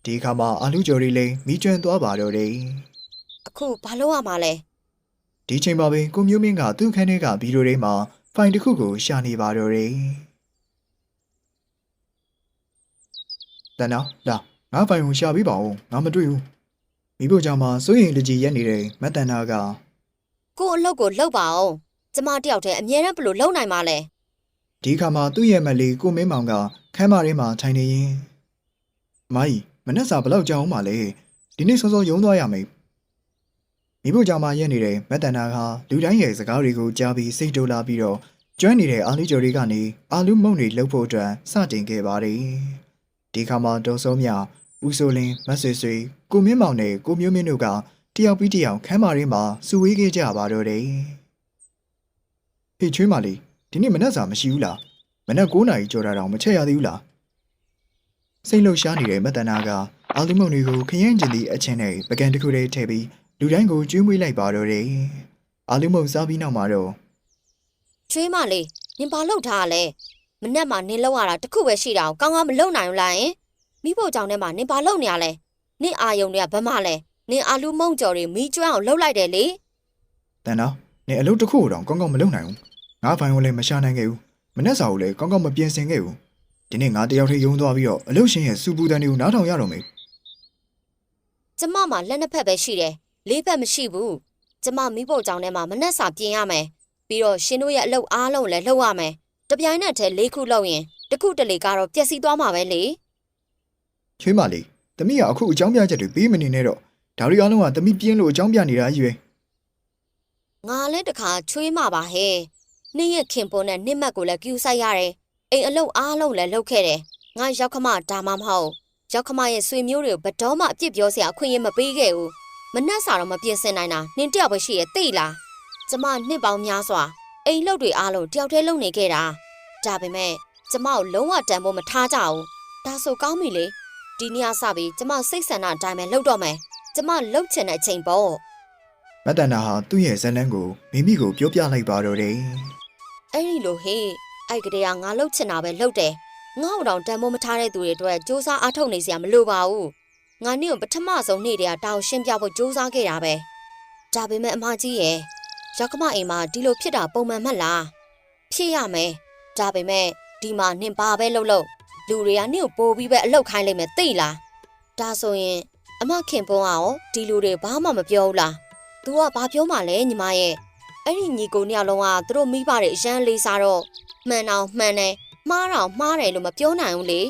ဒီခါမှာအာလူဂျိုရီလေးမိကျွမ်းသွားပါတော့တယ်အခုဘာလို့ရမှာလဲဒီချိန်မှာပင်ကိုမျိုးမင်းကသူ့ခန်းထဲကဗီဒီယိုထဲမှာဖိုင်တစ်ခုကိုရှာနေပါတော့တယ်တနာလာငါဖိုင်ကိုရှာပြီးပါဦးငါမတွေ့ဘူးမိဖို့ကြောင့်မှစိုးရင်တကြီးရက်နေတဲ့မတ်တနာကကို့အလုပ်ကိုလုပ်ပါအောင်ကျမတယောက်တည်းအမြဲတမ်းဘယ်လို့လုပ်နိုင်မှာလဲ ဒီခါမှာသူ့ရဲ့မလေးကိုမင်းမောင်ကခမ်းမထဲမှာထိုင်နေရင်မိုင်းမနှက်စာဘလောက်ကြောင်အောင်ပါလေဒီနေ့စောစောရုံးသွားရမယ်မိဖို့ကြောင့်မှရက်နေတဲ့မတ်တနာကလူတိုင်းရဲ့စကားတွေကိုကြားပြီးစိတ်တိုးလာပြီးတော့ကျွမ်းနေတဲ့အာလီဂျိုရီကနေအာလူမုံတွေလှုပ်ဖို့အတွက်စတင်ခဲ့ပါတယ်ဒီခါမှာဒေါ်စုံးမြဦးစိုးလင်းမဆွေဆွေကိုမင်းမောင်နဲ့ကိုမျိုးမင်းတို့ကတယောက်ပြီးတယောက်ခမ်းမထဲမှာစုဝေးခဲ့ကြပါတော့တယ်ဟေ့ချွေးမလေး ဒီနေ့မနက်စာမရှိဘူးလားမနက်9နာရီကျော်တာတောင်မချက်ရသေးဘူးလားစိတ်လှုပ်ရှားနေတဲ့မတနာကအာလူမုံတွေကိုခရင်ကျင်သည့်အချင်းနဲ့ပကံတစ်ခုတည်းထည့်ပြီးလူတိုင်းကိုကျွေးမွေးလိုက်ပါတော့တယ်အာလူမုံစားပြီးနောက်မှာတော့ချွေးမလေးနင်ဘာလုပ်ထားရလဲမနဲ့မှနင်လောက်ရတာတစ်ခုပဲရှိတာကိုကောင်းကောင်းမလုပ်နိုင်ဘူးလားယင်မိဖို့ကြောင့်ထဲမှာနင်ဘာလုပ်နေရလဲနင်အာယုံတွေကဘမလဲနင်အာလူမုံကြော်တွေမီးကျွမ်းအောင်လှုပ်လိုက်တယ်လေတန်တော့နေအလုပ်တစ်ခုကိုတောင်ကောင်းကောင်းမလုပ်နိုင်ဘူး ငါဖိုင်ကိုလည်းမရှာနိုင်ခဲ့ဘူးမနက်စာကိုလည်းကောင်းကောင်းမပြင်ဆင်ခဲ့ဘူးဒီနေ့ငါတယောက်တည်းယုံသွားပြီးတော့အလုပ်ရှင်ရဲ့စူပူတန်တွေကိုနားထောင်ရတော့မယ်ကျမမှလက်နှစ်ဖက်ပဲရှိတယ်လေးဖက်မရှိဘူးကျမမိဖို့ကြောင့်ထဲမှာမနဲ့စာပြင်ရမယ်ပြီးတော့ရှင်တို့ရဲ့အလုပ်အားလုံးလည်းလှုပ်ရမယ်တပြိုင်နက်တည်းလေးခုလှုပ်ရင်တစ်ခုတလေကတော့ပျက်စီးသွားမှာပဲလေချွေးမလေးတမိကအခုအကြောင်းပြချက်တွေပေးမနေနဲ့တော့ဒါရီအားလုံးကတမိပြင်းလို့အကြောင်းပြနေတာကြီးပဲငါလည်းတခါချွေးမှာပါဟဲ့ နင့်ရဲ့ခင်ပွန်းနဲ့နင့်မက်ကိုလည်းကျူဆိုင်ရတယ်အိမ်အလုပ်အားလုံးလည်းလုပ်ခဲ့တယ်ငါရောက်ခမဒါမှမဟုတ်ရောက်ခမရဲ့ဆွေမျိုးတွေကိုဘယ်တော့မှအပြစ်ပြောစရာအခွင့်အရေးမပေးခဲ့ဘူးမနှက်စာတော့မပြင်ဆင်နိုင်တာနင်တယောက်ပဲရှိရဲ့သိလားကျမနှစ်ပေါင်းများစွာအိမ်လုပ်တွေအားလုံးတယောက်တည်းလုပ်နေခဲ့တာဒါပေမဲ့ကျမကိုလုံးဝတန်ဖို့မထားကြဘူးဒါဆိုကောင်းပြီလေဒီနေ့အစပြီးကျမစိတ်ဆန္ဒအတိုင်းပဲလုပ်တော့မယ်ကျမလုပ်ချင်တဲ့အချိန်ပေါ့ မတန်နာဟာသူ့ရဲ့ဇလန်းကိုမိမိကိုပြောပြလိုက်ပါတော့တယ်အဲ့ဒီလိုဟေ့အိုက်ကလေးကငါလှုပ်ချင်တာပဲလှုပ်တယ်ငါ့အောင်တောင်တန်မိုးမထားတဲ့သူတွေအတွက်စူးစမ်းအားထုတ်နေစရာမလိုပါဘူးငါနေ့ကပထမဆုံးနေ့တည်းကတောင်ရှင်းပြဖို့စူးစမ်းခဲ့တာပဲဒါပေမဲ့အမကြီးရဲ့ရောက်ခမအိမ်မှာဒီလိုဖြစ်တာပုံမှန်မဟုတ်လားဖြစ်ရမယ်ဒါပေမဲ့ဒီမှာနင်ဘာပဲလှုပ်လှုပ်လူတွေကနင့်ကိုပိုးပြီးပဲအလောက်ခိုင်းလိုက်မယ်သိလားဒါဆိုရင်အမခင်ပွန်းကရောဒီလူတွေဘာမှမပြောဘူးလား तू ကဘာပြောမှလဲညီမရဲ့အဲ့ဒီညီကိုနှစ်ယောက်လုံးကသူတို့မိဘတွေအရန်လေးစားတော့မှန်တော့မှန်တယ်မှားတော့မှားတယ်လို့မပြောနိုင်ဘူးလေ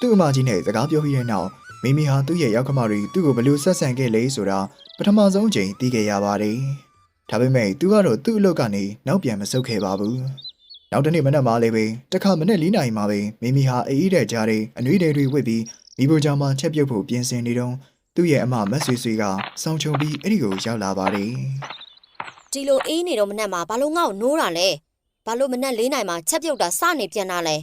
သူ့အမကြီးနဲ့စကားပြောပြီးတဲ့နောက်မိမိဟာသူ့ရဲ့ရောက်ခမတွေသူ့ကိုဘယ်လိုဆက်ဆံခဲ့လဲဆိုတာပထမဆုံးအချိန်သိခဲ့ရပါတယ်။ဒါပေမဲ့သူကတော့သူ့အလုပ်ကနေနောက်ပြန်မဆုတ်ခဲ့ပါဘူး။နောက်တစ်နေ့မနက်မှလည်းပဲတခါမနက်၄နာရီမှပဲမိမိဟာအေးအေးတဲ့ကြားတဲ့အနှွေးတွေတွေဝစ်ပြီးမိဖို့ကြောင့်မှချက်ပြုတ်ဖို့ပြင်ဆင်နေတော့ သူ့ရဲ့အမမတ်ဆွေဆွေကစောင်းချုံပြီးအဲ့ဒီကိုရောက်လာပါတယ်ဒီလိုအေးနေတော့မနဲ့မှာဘာလို့ငါ့ကိုနိုးတာလဲဘာလို့မနဲ့လေးနိုင်မှာချက်ပြုတ်တာစနေပြန်တာလဲ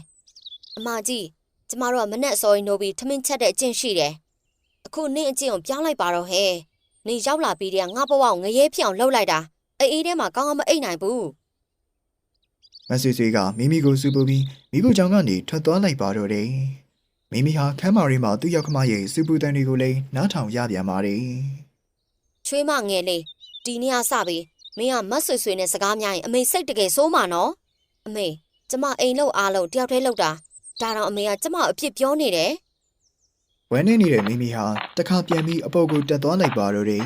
အမကြီးကျမတို့ကမနဲ့အစောကြီးနိုးပြီးထမင်းချက်တဲ့အကျင့်ရှိတယ်အခုနင့်အကျင့်ကိုပြောင်းလိုက်ပါတော့ဟဲ့နင်ရောက်လာပြီးတည်းကငါဘဝကိုငရဲဖြစ်အောင်လှုပ်လိုက်တာအေးအေးထဲမှာကောင်းကောင်းမအိပ်နိုင်ဘူး။မတ်ဆွေဆွေကမိမိကိုစူပူပြီးမိဖို့ကြောင့်ကနေထွက်သွားလိုက်ပါတော့တယ်။ မိမိဟာခမ်းမာရီမှာသူ့ရောက်ခမရဲ့စူပူတန်တွေကိုလည်းနားထောင်ရပြန်ပါတယ်။ချွေးမငယ်လေးဒီနေ့ကစပြီးမင်းကမတ်ဆွေဆွေနဲ့စကားများရင်အမေစိတ်တကယ်ဆိုးမှာနော်အမေကျမအိမ်လောက်အားလုံးတယောက်တည်းလောက်တာဒါတော့အမေကကျမအပြစ်ပြောနေတယ်ဝမ်းနေနေတဲ့မိမိဟာတခါပြန်ပြီးအပုပ်ကိုတက်သွားလိုက်ပါတော့တယ်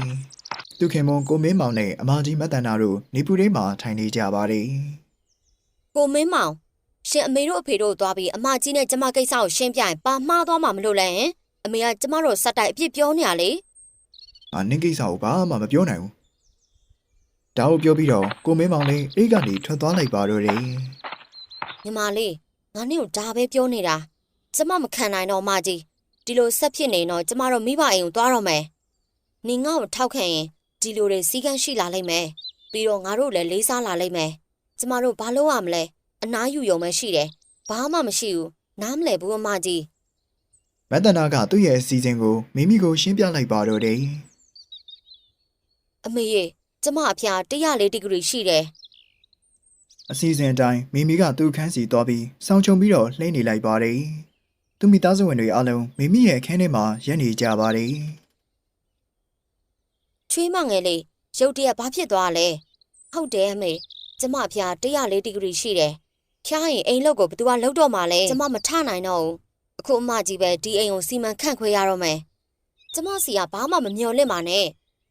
သူခင်မွန်ကိုမင်းမောင်နဲ့အမကြီးမတ်တန်နာတို့နေပူရိမှာထိုင်နေကြပါတယ်ကိုမင်းမောင် ရှင်အမေတို့အဖေတို့သွားပြီးအမကြီးနဲ့ကျမကိစ္စကိုရှင်းပြရင်ပါမှားသွားမှာမလို့လဲဟင်အမေကကျမတို့စက်တိုက်အပြစ်ပြောနေရလေ။အာနင်းကိစ္စကိုဘာမှမပြောနိုင်ဘူး။ဒါကိုပြောပြီးတော့ကိုမင်းမောင်လည်းအိတ်ကနေထွက်သွားလိုက်ပါတော့တယ်ညီမလေးငါနဲ့ကိုဒါပဲပြောနေတာကျမမခံနိုင်တော့အမကြီးဒီလိုဆက်ဖြစ်နေတော့ကျမတို့မိဘအိမ်ကိုသွားတော့မယ်နင်ငါ့ကိုထောက်ခံရင်ဒီလိုတွေစီကန်းရှိလာလိမ့်မယ်ပြီးတော့ငါတို့လည်းလေးစားလာလိမ့်မယ်ကျမတို့ဘာလုပ်ရမလဲ အနားယူရုံပဲရှိတယ်ဘာမှမရှိဘူးနားမလဲဘူးအမကြီး။မတ်တန်နာကသူ့ရဲ့အစီအစဉ်ကိုမိမိကိုရှင်းပြလိုက်ပါတော့တယ်အမေရေကျမအဖျား104ဒီဂရီရှိတယ်။အစီအစဉ်အတိုင်းမိမိကသူ့ခန်းစီသွားပြီးစောင်းချုံပြီးတော့လှိမ့်နေလိုက်ပါတယ်။သူမိသားစုဝင်တွေအားလုံးမိမိရဲ့အခန်းထဲမှာရပ်နေကြပါတယ်ချွေးမငယ်လေးရုတ်တရက်ဘာဖြစ်သွားလဲဟုတ်တယ်အမေကျမအဖျား104ဒီဂရီရှိတယ် ဖျားရင်အိမ်လောက်ကိုဘယ်သူကလောက်တော့မှလဲကျမမထနိုင်တော့ဘူးအခုအမကြီးပဲဒီအိမ်ကိုစီမံခန့်ခွဲရတော့မယ်ကျမစီကဘာမှမမျော်လင့်ပါနဲ့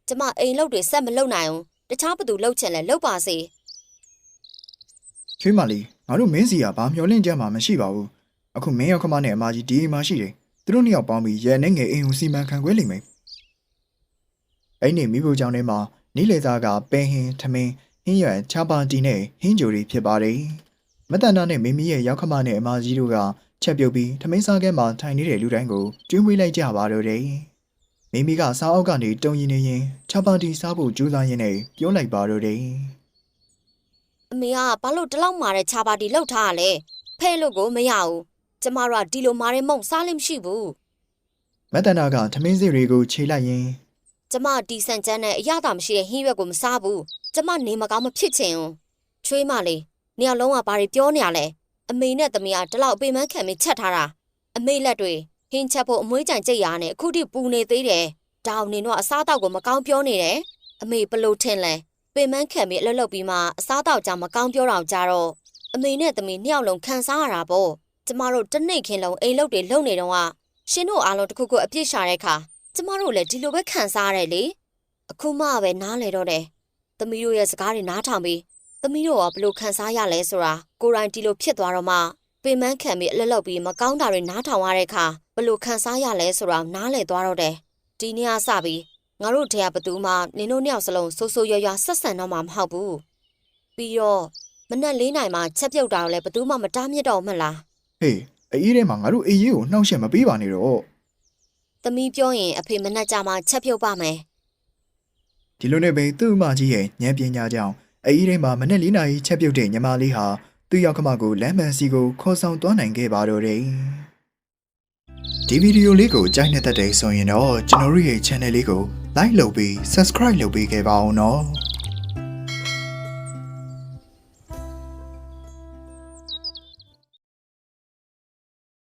ကျမအိမ်လောက်တွေဆက်မလုပ်နိုင်ဘူးတခြားဘသူလောက်ချင်လဲလောက်ပါစေ။ချွေးမလေးငါတို့မင်းစီကဘာမျောလင့်ကြမှာမရှိပါဘူး။အခုမင်းရောက်ခမနဲ့အမကြီးဒီအိမ်မှာရှိတယ်။သူတို့နှစ်ယောက်ပေါင်းပြီးရဲနဲ့ငယ်အိမ်ကိုစီမံခန့်ခွဲလိမ့်မယ်။အဲ့ဒီမိဖို့ကြောင့်ထဲမှာနီးလေသားကပဲဟင်းထမင်းဟင်းရွက်ချာပါတီနဲ့ဟင်းကြိုတွေဖြစ်ပါတယ်။ မတန်တာနဲ့မိမိရဲ့ရောက်ခမနဲ့အမကြီးတို့ကချက်ပြုတ်ပြီးထမင်းစားကဲမှာထိုင်နေတဲ့လူတိုင်းကိုကျွေးမွေးလိုက်ကြပါတော့တယ်။မိမိကစားအောက်ကနေတုံရင်နေရင်ချာပါတီစားဖို့ကြိုးစားရင်းနဲ့ပြောလိုက်ပါတော့တယ်။အမေကဘာလို့ဒီလောက်မာတဲ့ခြာပါတီလောက်ထားရလဲဖဲလို့ကိုမရဘူးကျမတို့ကဒီလိုမာတဲ့မုံစားလို့မရှိဘူးမတ်တနာကထမင်းစီတွေကိုခြေလိုက်ရင်းကျမတီဆန်ချမ်းနဲ့အရသာမရှိတဲ့ဟင်းရွက်ကိုမစားဘူးကျမနေမကောင်းမဖြစ်ချင်ဘူးချွေးမလေး နေရာလုံးကဘာတွေပြောနေရလဲအမေနဲ့သမီးကဒီလောက်အပေမန်းခံပြီးချက်ထားတာအမေလက်တွေဟင်းချက်ဖို့အမွှေးကြိုင်ကြိတ်ရနဲ့အခုထိပူနေသေးတယ်ဒါအောင်နေတော့အစားအသောက်ကိုမကောင်းပြောနေတယ်အမေဘလို့ထင်လဲပေမန်းခံပြီးအလုပ်လုပ်ပြီးမှအစားအသောက်ကြောင့်မကောင်းပြောတော့ကြတော့အမေနဲ့သမီးနှစ်ယောက်လုံးခံစားရတာပေါ့ကျမတို့တစ်နေ့ခင်လုံးအိမ်လုပ်တွေလုပ်နေတော့ကရှင်တို့အားလုံးတစ်ခုခုအပြစ်ရှာတဲ့အခါကျမတို့လည်းဒီလိုပဲခံစားရတယ်လေအခုမှပဲနားလေတော့တယ်သမီးတို့ရဲ့စကားတွေနားထောင်ပြီး သမီးတို့ကဘယ်လိုခံစားရလဲဆိုတာကိုယ်တိုင်ဒီလိုဖြစ်သွားတော့မှပင်မခံပြီးအလက်လောက်ပြီးမကောင်းတာတွေနားထောင်ရတဲ့အခါဘယ်လိုခံစားရလဲဆိုတာနားလေသွားတော့တယ်ဒီနေ့ကစပြီးငါတို့တရားဘသူမှနင်တို့နှစ်ယောက်စလုံးဆိုးဆိုးရွားရွားဆက်ဆံတော့မှမဟုတ်ဘူးပြီးတော့မနက်၄နိုင်မှချက်ပြုတ်တာကိုလည်းဘသူမှမတားမြစ်တော့မှလားဟေးအေးထဲမှာငါတို့အေးရေးကိုနှောက်ယှက်မပေးပါနဲ့တော့သမီးပြောရင်အဖေမနက်ကြမှာချက်ပြုတ်ပါမယ်ဒီလိုနဲ့ပဲသူ့အမကြီးရဲ့ဉာဏ်ပညာကြောင့် အေးထဲမှာမနေ့လေးနာရီချက်ပြုတ်တဲ့ညီမလေးဟာသူ့ရောက်ခမကိုလမ်းမန်စီကိုခေါ်ဆောင်သွားနိုင်ခဲ့ပါတော့တယ်ဒီဗီဒီယိုလေးကိုကြိုက်နေတဲ့တဲ့ဆိုရင်တော့ကျွန်တော်တို့ရဲ့ channel လေးကို like လုပ်ပြီး subscribe လုပ်ပေးခဲ့ပါအောင်နော်